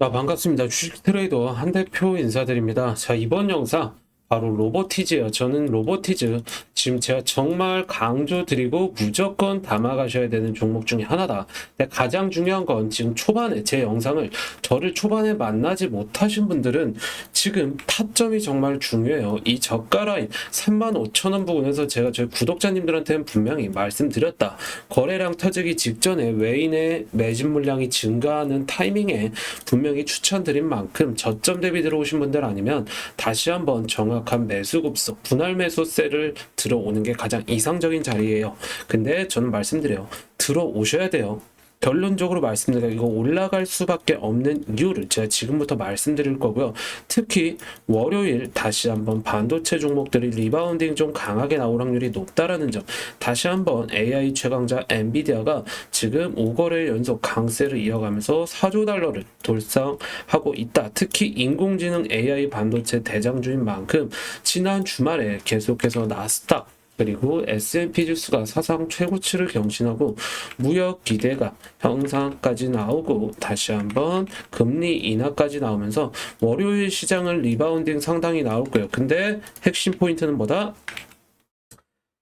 자, 반갑습니다. 주식 트레이더 한 대표 인사드립니다. 자, 이번 영상 바로 로보티즈예요. 저는 로보티즈 지금 제가 정말 강조드리고 무조건 담아가셔야 되는 종목 중에 하나다. 근데 가장 중요한 건 지금 초반에 제 영상을 저를 초반에 만나지 못하신 분들은 지금 타점이 정말 중요해요. 이 저가 라인 35,000원 부근에서 제가 저희 구독자님들한테는 분명히 말씀드렸다. 거래량 터지기 직전에 외인의 매진 물량이 증가하는 타이밍에 분명히 추천드린 만큼 저점 대비 들어오신 분들 아니면 다시 한번 정확 한 매수 급속 분할 매수세를 들어오는 게 가장 이상적인 자리예요. 근데 저는 말씀드려요. 들어오셔야 돼요. 결론적으로 말씀드려요. 이거 올라갈 수밖에 없는 이유를 제가 지금부터 말씀드릴 거고요. 특히 월요일 다시 한번 반도체 종목들이 리바운딩 좀 강하게 나올 확률이 높다라는 점. 다시 한번 AI 최강자 엔비디아가 지금 5거래일 연속 강세를 이어가면서 4조 달러를 돌상하고 있다. 특히 인공지능 AI 반도체 대장주인 만큼 지난 주말에 계속해서 나스닥 그리고 S&P 지수가 사상 최고치를 경신하고 무역 기대가 형상까지 나오고 다시 한번 금리 인하까지 나오면서 월요일 시장은 리바운딩 상당히 나올 거예요. 근데 핵심 포인트는 뭐다?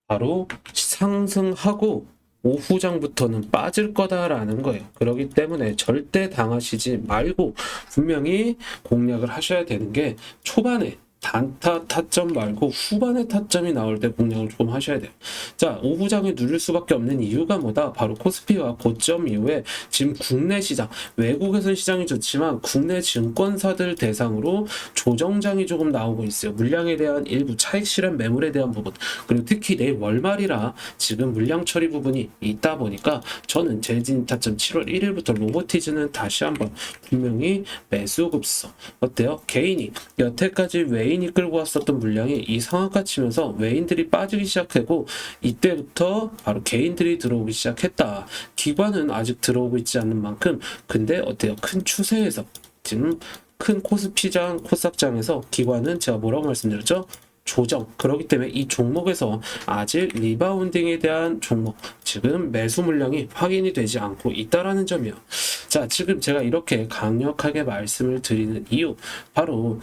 바로 상승하고 오후장부터는 빠질 거다라는 거예요. 그렇기 때문에 절대 당하시지 말고 분명히 공략을 하셔야 되는 게 초반에 단타 타점 말고 후반에 타점이 나올 때 공략을 조금 하셔야 돼요. 자, 오후장에 누릴 수밖에 없는 이유가 뭐다? 바로 코스피와 고점 이후에 지금 국내 시장, 외국에서는 시장이 좋지만 국내 증권사들 대상으로 조정장이 조금 나오고 있어요. 물량에 대한 일부 차익 실현 매물에 대한 부분, 그리고 특히 내일 월말이라 지금 물량 처리 부분이 있다 보니까 저는 재진 타점 7월 1일부터 로보티즈는 다시 한번 분명히 매수 급서 어때요? 개인이 여태까지 외 인이 끌고 왔었던 물량이 이 상한가 치면서 외인들이 빠지기 시작하고 이때부터 바로 개인들이 들어오기 시작했다. 기관은 아직 들어오고 있지 않는 만큼 근데 어때요? 큰 추세에서 지금 큰 코스피장 코스닥장에서 기관은 제가 뭐라고 말씀드렸죠? 조정. 그렇기 때문에 이 종목에서 아직 리바운딩에 대한 종목, 지금 매수 물량이 확인이 되지 않고 있다라는 점이요. 자, 지금 제가 이렇게 강력하게 말씀을 드리는 이유, 바로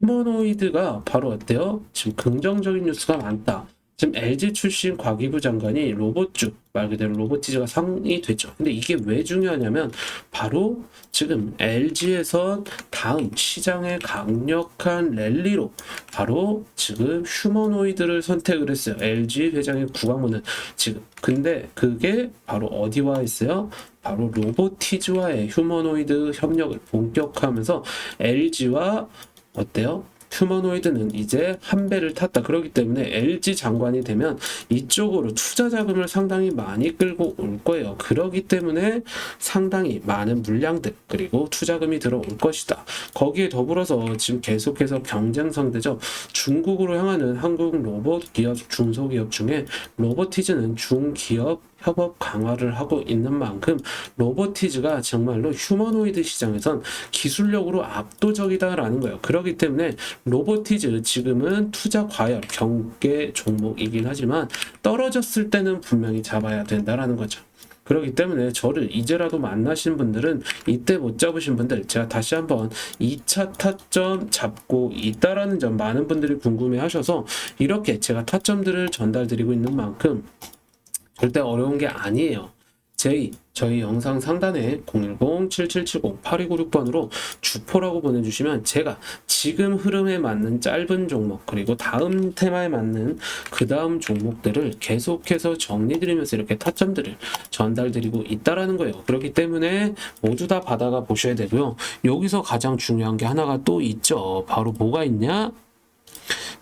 휴머노이드가 바로 어때요? 지금 긍정적인 뉴스가 많다. 지금 LG 출신 과기부 장관이 로봇주 말 그대로 로보티즈가 상이 됐죠. 근데 이게 왜 중요하냐면 바로 지금 LG에서 다음 시장의 강력한 랠리로 바로 지금 휴머노이드를 선택을 했어요. LG 회장의 구강문은 지금 근데 그게 바로 어디와 있어요? 바로 로보티즈와의 휴머노이드 협력을 본격화하면서 LG와 어때요? 휴머노이드는 이제 한 배를 탔다. 그렇기 때문에 LG 장관이 되면 이쪽으로 투자 자금을 상당히 많이 끌고 올 거예요. 그렇기 때문에 상당히 많은 물량들 그리고 투자금이 들어올 것이다. 거기에 더불어서 지금 계속해서 경쟁 상대죠. 중국으로 향하는 한국 로봇 기업 중소기업 중에 로보티즈는 중기업 협업 강화를 하고 있는 만큼 로보티즈가 정말로 휴머노이드 시장에선 기술력으로 압도적이다라는 거예요. 그렇기 때문에 로보티즈 지금은 투자 과열 경계 종목이긴 하지만 떨어졌을 때는 분명히 잡아야 된다라는 거죠. 그렇기 때문에 저를 이제라도 만나신 분들은 이때 못 잡으신 분들 제가 다시 한번 2차 타점 잡고 있다라는 점 많은 분들이 궁금해 하셔서 이렇게 제가 타점들을 전달 드리고 있는 만큼 절대 어려운 게 아니에요. 제 저희 영상 상단에 010-7770-8296번으로 주포라고 보내주시면 제가 지금 흐름에 맞는 짧은 종목 그리고 다음 테마에 맞는 그 다음 종목들을 계속해서 정리드리면서 이렇게 타점들을 전달드리고 있다라는 거예요. 그렇기 때문에 모두 다 받아가 보셔야 되고요. 여기서 가장 중요한 게 하나가 또 있죠. 바로 뭐가 있냐?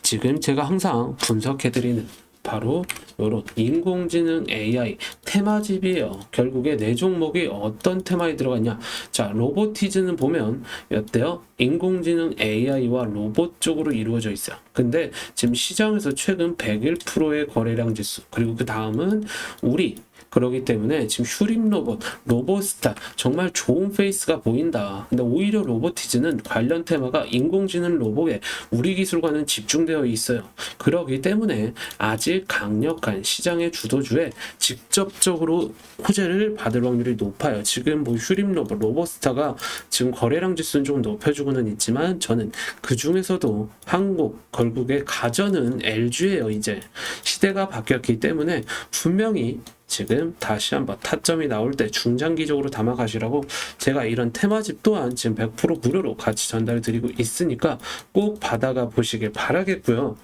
지금 제가 항상 분석해드리는 바로 이런 인공지능 AI 테마집이에요. 결국에 네 종목이 어떤 테마에 들어갔냐? 자, 로보티즈는 보면 어때요? 인공지능 AI와 로봇 쪽으로 이루어져 있어요. 근데 지금 시장에서 최근 101%의 거래량 지수 그리고 그 다음은 우리 그러기 때문에 지금 슈림 로봇, 로보스타 정말 좋은 페이스가 보인다. 근데 오히려 로보티즈는 관련 테마가 인공지능 로봇에 우리 기술과는 집중되어 있어요. 그러기 때문에 아직 강력한 시장의 주도주에 직접적으로 호재를 받을 확률이 높아요. 지금 뭐 슈림 로봇, 로보스타가 지금 거래량 지수는 좀 높여주고는 있지만 저는 그 중에서도 한국 결국에 가전은 LG예요. 이제 시대가 바뀌었기 때문에 분명히 지금 다시 한번 타점이 나올 때 중장기적으로 담아가시라고 제가 이런 테마집 또한 지금 100% 무료로 같이 전달 드리고 있으니까 꼭 받아가 보시길 바라겠고요.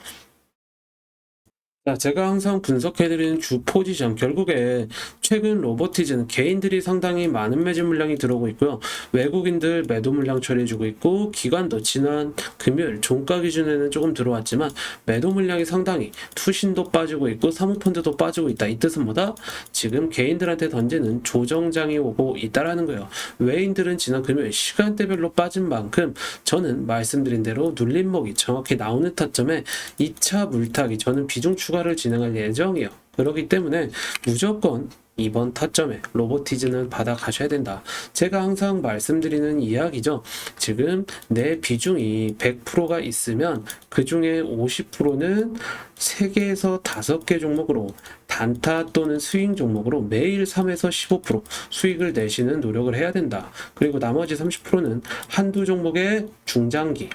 자, 제가 항상 분석해드리는 주 포지션, 결국에 최근 로보티즈는 개인들이 상당히 많은 매집 물량이 들어오고 있고요. 외국인들 매도 물량 처리해주고 있고, 기관도 지난 금요일 종가 기준에는 조금 들어왔지만, 매도 물량이 상당히 투신도 빠지고 있고, 사모펀드도 빠지고 있다. 이 뜻은 뭐다? 지금 개인들한테 던지는 조정장이 오고 있다라는 거예요. 외인들은 지난 금요일 시간대별로 빠진 만큼, 저는 말씀드린 대로 눌림목이 정확히 나오는 타점에 2차 물타기, 저는 비중 추 가를 진행할 예정이에요. 그렇기 때문에 무조건 이번 타점에 로보티즈는 받아 가셔야 된다. 제가 항상 말씀드리는 이야기죠. 지금 내 비중이 100%가 있으면 그 중에 50%는 3개에서 5개 종목으로 단타 또는 스윙 종목으로 매일 3에서 15% 수익을 내시는 노력을 해야 된다. 그리고 나머지 30%는 한두 종목의 중장기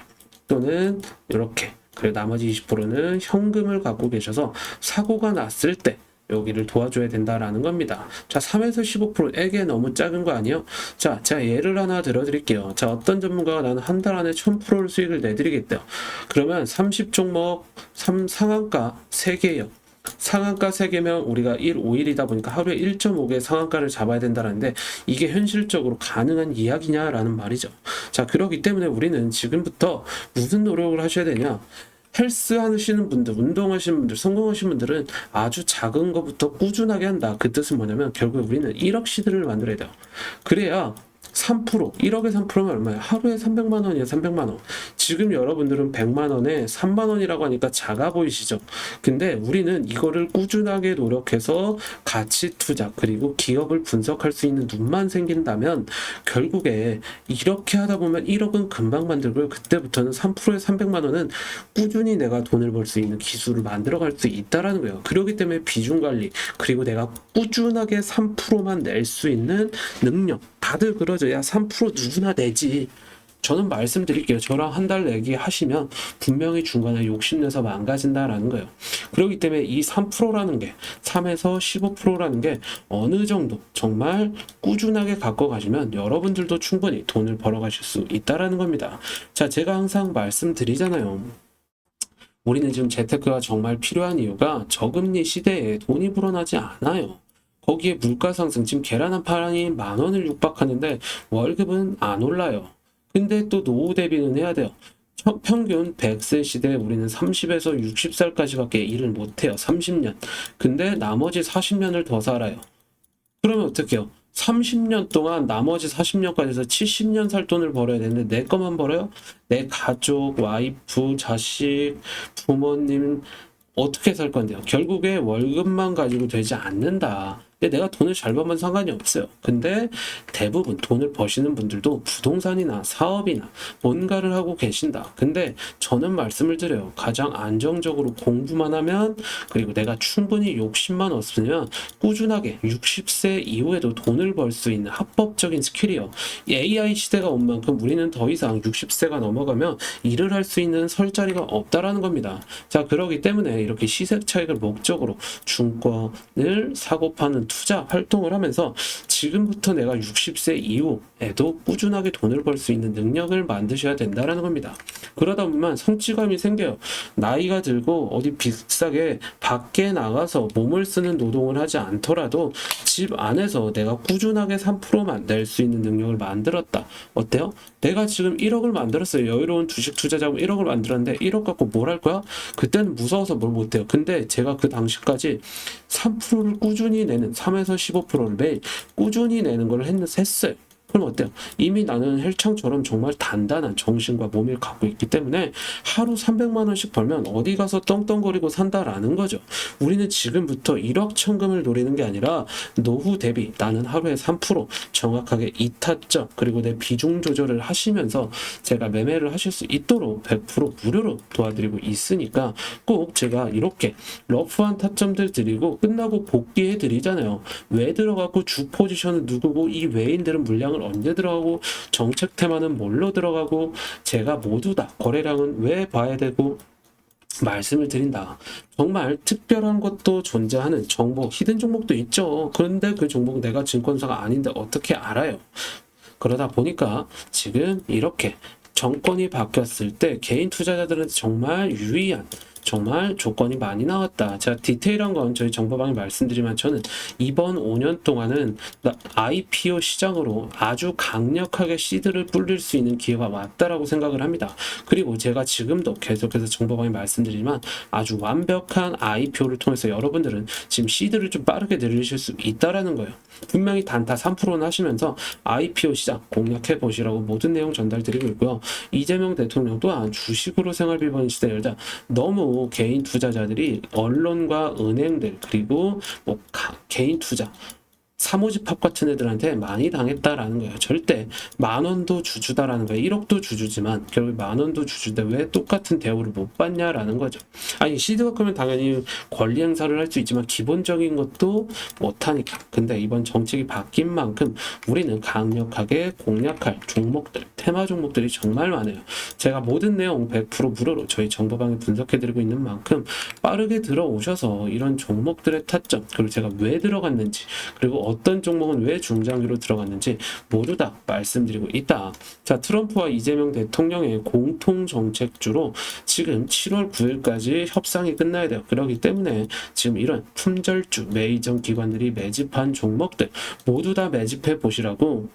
또는 이렇게 그리고 나머지 20%는 현금을 갖고 계셔서 사고가 났을 때 여기를 도와줘야 된다라는 겁니다. 자, 3에서 15%에게 너무 작은 거 아니에요? 자, 제가 예를 하나 들어드릴게요. 자, 어떤 전문가가 나는 한 달 안에 1000%를 수익을 내드리겠대요. 그러면 30종목 3 상한가 3개요. 상한가 3개면 우리가 1, 5일이다 보니까 하루에 1.5개 상한가를 잡아야 된다는데 이게 현실적으로 가능한 이야기냐라는 말이죠. 자, 그렇기 때문에 우리는 지금부터 무슨 노력을 하셔야 되냐? 헬스 하시는 분들, 운동하시는 분들, 성공하시는 분들은 아주 작은 것부터 꾸준하게 한다. 그 뜻은 뭐냐면 결국 우리는 1억 시드를 만들어야 돼요. 그래야 3% 1억에 3%면 얼마야? 하루에 300만 원이야 300만 원. 지금 여러분들은 100만 원에 3만 원이라고 하니까 작아 보이시죠? 근데 우리는 이거를 꾸준하게 노력해서 가치 투자 그리고 기업을 분석할 수 있는 눈만 생긴다면 결국에 이렇게 하다 보면 1억은 금방 만들고요. 그때부터는 3%에 300만 원은 꾸준히 내가 돈을 벌 수 있는 기술을 만들어 갈 수 있다라는 거예요. 그렇기 때문에 비중 관리 그리고 내가 꾸준하게 3%만 낼 수 있는 능력 다들 그러죠. 야, 3% 누구나 내지. 저는 말씀드릴게요. 저랑 한 달 내기 하시면 분명히 중간에 욕심내서 망가진다라는 거예요. 그렇기 때문에 이 3%라는 게 3에서 15%라는 게 어느 정도 정말 꾸준하게 갖고 가시면 여러분들도 충분히 돈을 벌어 가실 수 있다라는 겁니다. 자, 제가 항상 말씀드리잖아요. 우리는 지금 재테크가 정말 필요한 이유가 저금리 시대에 돈이 불어나지 않아요. 거기에 물가 상승, 지금 계란 한 판이 만 원을 육박하는데 월급은 안 올라요. 근데 또 노후 대비는 해야 돼요. 평- 평균 100세 시대에 우리는 30에서 60살까지밖에 일을 못해요. 30년. 근데 나머지 40년을 더 살아요. 그러면 어떡해요? 30년 동안 나머지 40년까지 해서 70년 살 돈을 벌어야 되는데 내 것만 벌어요? 내 가족, 와이프, 자식, 부모님 어떻게 살 건데요? 결국에 월급만 가지고 되지 않는다. 근데 내가 돈을 잘 벌면 상관이 없어요. 근데 대부분 돈을 버시는 분들도 부동산이나 사업이나 뭔가를 하고 계신다. 근데 저는 말씀을 드려요. 가장 안정적으로 공부만 하면 그리고 내가 충분히 욕심만 없으면 꾸준하게 60세 이후에도 돈을 벌 수 있는 합법적인 스킬이요. 이 AI 시대가 온 만큼 우리는 더 이상 60세가 넘어가면 일을 할 수 있는 설 자리가 없다라는 겁니다. 자, 그러기 때문에 이렇게 시세 차익을 목적으로 중권을 사고 파는 투자 활동을 하면서 지금부터 내가 60세 이후에도 꾸준하게 돈을 벌 수 있는 능력을 만드셔야 된다라는 겁니다. 그러다 보면 성취감이 생겨요. 나이가 들고 어디 비싸게 밖에 나가서 몸을 쓰는 노동을 하지 않더라도 집 안에서 내가 꾸준하게 3%만 낼 수 있는 능력을 만들었다. 어때요? 내가 지금 1억을 만들었어요. 여유로운 주식 투자 자금 1억을 만들었는데 1억 갖고 뭘 할 거야? 그때는 무서워서 뭘 못해요. 근데 제가 그 당시까지 3%를 꾸준히 내는 3에서 15%를 매일 꾸준히 내는 걸 했, 했어요. 그럼 어때요? 이미 나는 헬창처럼 정말 단단한 정신과 몸을 갖고 있기 때문에 하루 300만 원씩 벌면 어디 가서 떵떵거리고 산다라는 거죠. 우리는 지금부터 1억 천금을 노리는 게 아니라 노후 대비 나는 하루에 3% 정확하게 이타점 그리고 내 비중 조절을 하시면서 제가 매매를 하실 수 있도록 100% 무료로 도와드리고 있으니까 꼭 제가 이렇게 러프한 타점들 드리고 끝나고 복귀해 드리잖아요. 왜 들어가고 주 포지션은 누구고 이 외인들은 물량을 언제 들어가고 정책 테마는 뭘로 들어가고 제가 모두 다 거래량은 왜 봐야 되고 말씀을 드린다. 정말 특별한 것도 존재하는 정보, 히든 종목도 있죠. 그런데 그 종목 내가 증권사가 아닌데 어떻게 알아요? 그러다 보니까 지금 이렇게 정권이 바뀌었을 때 개인 투자자들은 정말 유의한 정말 조건이 많이 나왔다. 제가 디테일한 건 저희 정보방에 말씀드리면 저는 이번 5년 동안은 나- IPO 시장으로 아주 강력하게 시드를 뿌릴 수 있는 기회가 왔다라고 생각을 합니다. 그리고 제가 지금도 계속해서 정보방에 말씀드리지만 아주 완벽한 IPO를 통해서 여러분들은 지금 시드를 좀 빠르게 늘리실 수 있다라는 거예요. 분명히 단타 3%는 하시면서 IPO 시장 공략해 보시라고 모든 내용 전달드리고 있고요. 이재명 대통령 또한 주식으로 생활 비번 시대 열자 너무 개인 투자자들이 언론과 은행들 그리고 뭐 가- 개인 투자 사모집합 같은 애들한테 많이 당했다라는 거예요. 절대 만 원도 주주다라는 거예요. 1억도 주주지만 결국 만 원도 주주인데 왜 똑같은 대우를 못 받냐라는 거죠. 아니 시드가 크면 당연히 권리 행사를 할 수 있지만 기본적인 것도 못하니까. 근데 이번 정책이 바뀐 만큼 우리는 강력하게 공략할 종목들, 테마 종목들이 정말 많아요. 제가 모든 내용 100% 무료로 저희 정보방에 분석해드리고 있는 만큼 빠르게 들어오셔서 이런 종목들의 타점, 그리고 제가 왜 들어갔는지, 그리고 어떤 종목은 왜 중장기로 들어갔는지 모두 다 말씀드리고 있다. 자, 트럼프와 이재명 대통령의 공통 정책주로 지금 7월 9일까지 협상이 끝나야 돼요. 그렇기 때문에 지금 이런 품절주 메이저 기관들이 매집한 종목들 모두 다 매집해 보시라고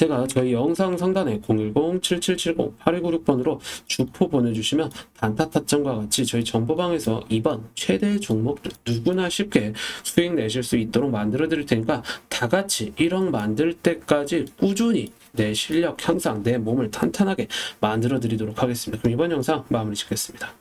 제가 저희 영상 상단에 010-7770-8296번으로 주포 보내주시면 단타 타점과 같이 저희 정보방에서 이번 최대 종목들 누구나 쉽게 수익 내실 수 있도록 만들어 드릴 테니까 다 같이 1억 만들 때까지 꾸준히 내 실력 향상, 내 몸을 탄탄하게 만들어 드리도록 하겠습니다. 그럼 이번 영상 마무리 짓겠습니다.